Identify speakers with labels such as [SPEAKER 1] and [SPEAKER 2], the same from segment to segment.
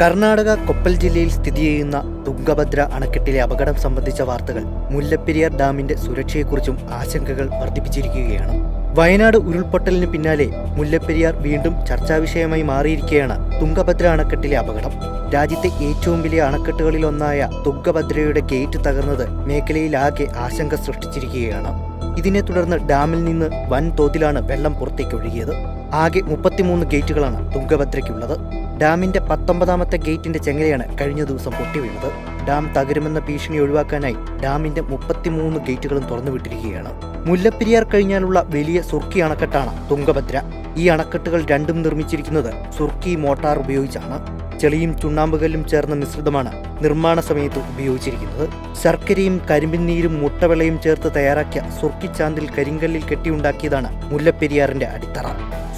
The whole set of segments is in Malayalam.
[SPEAKER 1] കർണാടക കൊപ്പൽ ജില്ലയിൽ സ്ഥിതി ചെയ്യുന്ന തുംഗഭദ്ര അണക്കെട്ടിലെ അപകടം സംബന്ധിച്ച വാർത്തകൾ മുല്ലപ്പെരിയാർ ഡാമിന്റെ സുരക്ഷയെക്കുറിച്ചും ആശങ്കകൾ വർദ്ധിപ്പിച്ചിരിക്കുകയാണ്. വയനാട് ഉരുൾപൊട്ടലിന് പിന്നാലെ മുല്ലപ്പെരിയാർ വീണ്ടും ചർച്ചാവിഷയമായി മാറിയിരിക്കുകയാണ് തുംഗഭദ്ര അണക്കെട്ടിലെ അപകടം. രാജ്യത്തെ ഏറ്റവും വലിയ അണക്കെട്ടുകളിലൊന്നായ തുംഗഭദ്രയുടെ ഗേറ്റ് തകർന്നത് മേഖലയിലാകെ ആശങ്ക സൃഷ്ടിച്ചിരിക്കുകയാണ്. ഇതിനെ തുടർന്ന് ഡാമിൽ നിന്ന് വൻ തോതിലാണ് വെള്ളം പുറത്തേക്ക് ഒഴുകിയത് ആകെ മുപ്പത്തിമൂന്ന് ഗേറ്റുകളാണ് തുംഗഭദ്രയ്ക്കുള്ളത്. ഡാമിന്റെ പത്തൊമ്പതാമത്തെ ഗേറ്റിന്റെ ചെങ്ങലയാണ് കഴിഞ്ഞ ദിവസം പൊട്ടിവീണത്. ഡാം തകരുമെന്ന ഭീഷണി ഒഴിവാക്കാനായി ഡാമിന്റെ മുപ്പത്തിമൂന്ന് ഗേറ്റുകളും തുറന്നുവിട്ടിരിക്കുകയാണ്. മുല്ലപ്പെരിയാർ കഴിഞ്ഞാലുള്ള വലിയ സുർക്കി അണക്കെട്ടാണ് തുംഗഭദ്ര. ഈ അണക്കെട്ടുകൾ രണ്ടും നിർമ്മിച്ചിരിക്കുന്നത് സുർക്കി മോട്ടാർ ഉപയോഗിച്ചാണ്. ചെളിയും ചുണ്ണാമ്പുകല്ലും ചേർന്ന മിശ്രിതമാണ് നിർമ്മാണ സമയത്ത് ഉപയോഗിച്ചിരിക്കുന്നത്. ശർക്കരയും കരിമ്പിൻ നീരും മുട്ടവെള്ളയും ചേർത്ത് തയ്യാറാക്കിയ സുർക്കിച്ചാന്തിൽ കരിങ്കല്ലിൽ കെട്ടിയുണ്ടാക്കിയതാണ് മുല്ലപ്പെരിയാറിന്റെ അടിത്തറ.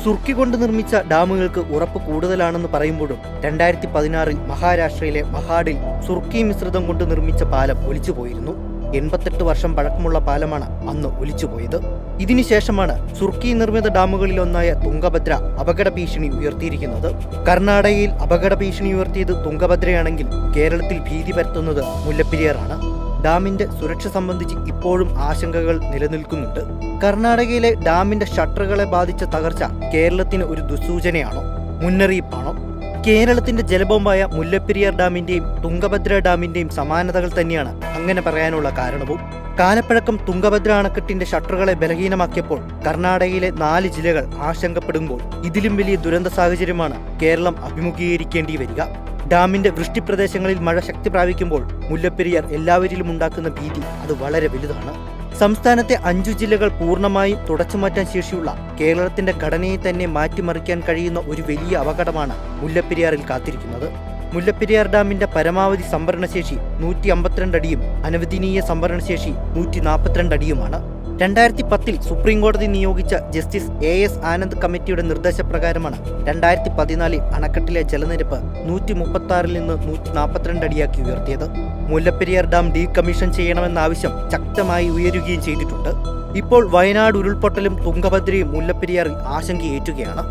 [SPEAKER 1] സുർക്കി കൊണ്ട് നിർമ്മിച്ച ഡാമുകൾക്ക് ഉറപ്പ് കൂടുതലാണെന്ന് പറയുമ്പോഴും രണ്ടായിരത്തി പതിനാറിൽ മഹാരാഷ്ട്രയിലെ മഹാഡിൽ സുർക്കി മിശ്രിതം കൊണ്ട് നിർമ്മിച്ച പാലം ഒലിച്ചുപോയിരുന്നു. എൺപത്തെട്ട് വർഷം പഴക്കമുള്ള പാലമാണ് അന്ന് ഒലിച്ചുപോയത്. ഇതിനുശേഷമാണ് സുർക്കി നിർമ്മിത ഡാമുകളിലൊന്നായ തുങ്കഭദ്ര അപകട ഭീഷണി ഉയർത്തിയിരിക്കുന്നത്. കർണാടകയിൽ അപകട ഭീഷണി ഉയർത്തിയത് തുങ്കഭദ്രയാണെങ്കിൽ കേരളത്തിൽ ഭീതി പരത്തുന്നത് മുല്ലപ്പെരിയാറാണ്. ഡാമിന്റെ സുരക്ഷ സംബന്ധിച്ച് ഇപ്പോഴും ആശങ്കകൾ നിലനിൽക്കുന്നുണ്ട്. കർണാടകയിലെ ഡാമിന്റെ ഷട്ടറുകളെ ബാധിച്ച തകർച്ച കേരളത്തിന് ഒരു ദുസൂചനയാണോ മുന്നറിയിപ്പാണോ? കേരളത്തിന്റെ ജലബോംബായ മുല്ലപ്പെരിയാർ ഡാമിന്റെയും തുങ്കഭദ്ര ഡാമിന്റെയും സമാനതകൾ തന്നെയാണ് അങ്ങനെ പറയാനുള്ള കാരണവും. കാലപ്പഴക്കം തുങ്കഭദ്ര അണക്കെട്ടിന്റെ ഷട്ടറുകളെ ബലഹീനമാക്കിയപ്പോൾ കർണാടകയിലെ നാല് ജില്ലകൾ ആശങ്കപ്പെടുമ്പോൾ ഇതിലും വലിയ ദുരന്ത സാഹചര്യമാണ് കേരളം അഭിമുഖീകരിക്കേണ്ടി വരിക. ഡാമിന്റെ വൃഷ്ടിപ്രദേശങ്ങളിൽ മഴ ശക്തി പ്രാപിക്കുമ്പോൾ മുല്ലപ്പെരിയാർ എല്ലാവരിലും ഉണ്ടാക്കുന്ന ഭീതി അത് വളരെ വലുതാണ്. സംസ്ഥാനത്തെ അഞ്ചു ജില്ലകൾ പൂർണമായും തുടച്ചുമാറ്റാൻ ശേഷിയുള്ള കേരളത്തിന്റെ ഘടനയെ തന്നെ മാറ്റിമറിക്കാൻ കഴിയുന്ന ഒരു വലിയ അപകടമാണ് മുല്ലപ്പെരിയാറിൽ കാത്തിരിക്കുന്നത്. മുല്ലപ്പെരിയാർ ഡാമിന്റെ പരമാവധി സംഭരണശേഷി നൂറ്റി അമ്പത്തിരണ്ട് അടിയും അനവദനീയ സംഭരണശേഷി നൂറ്റി നാൽപ്പത്തിരണ്ട് അടിയുമാണ്. രണ്ടായിരത്തി പത്തിൽ സുപ്രീം കോടതി നിയോഗിച്ച ജസ്റ്റിസ് എ എസ് ആനന്ദ് കമ്മിറ്റിയുടെ നിർദ്ദേശപ്രകാരമാണ് രണ്ടായിരത്തി പതിനാലിൽ അണക്കെട്ടിലെ ജലനിരപ്പ് നൂറ്റി മുപ്പത്തി നിന്ന് നൂറ്റി നാൽപ്പത്തിരണ്ട് അടിയാക്കി ഉയർത്തിയത്. മുല്ലപ്പെരിയാർ ഡാം ഡീകമ്മീഷൻ ചെയ്യണമെന്ന ആവശ്യം ശക്തമായി ഉയരുകയും ചെയ്തിട്ടുണ്ട്. ഇപ്പോൾ വയനാട് ഉരുൾപൊട്ടലും തുങ്കഭദ്രയും മുല്ലപ്പെരിയാറിൽ ആശങ്കയേറ്റുകയാണ്.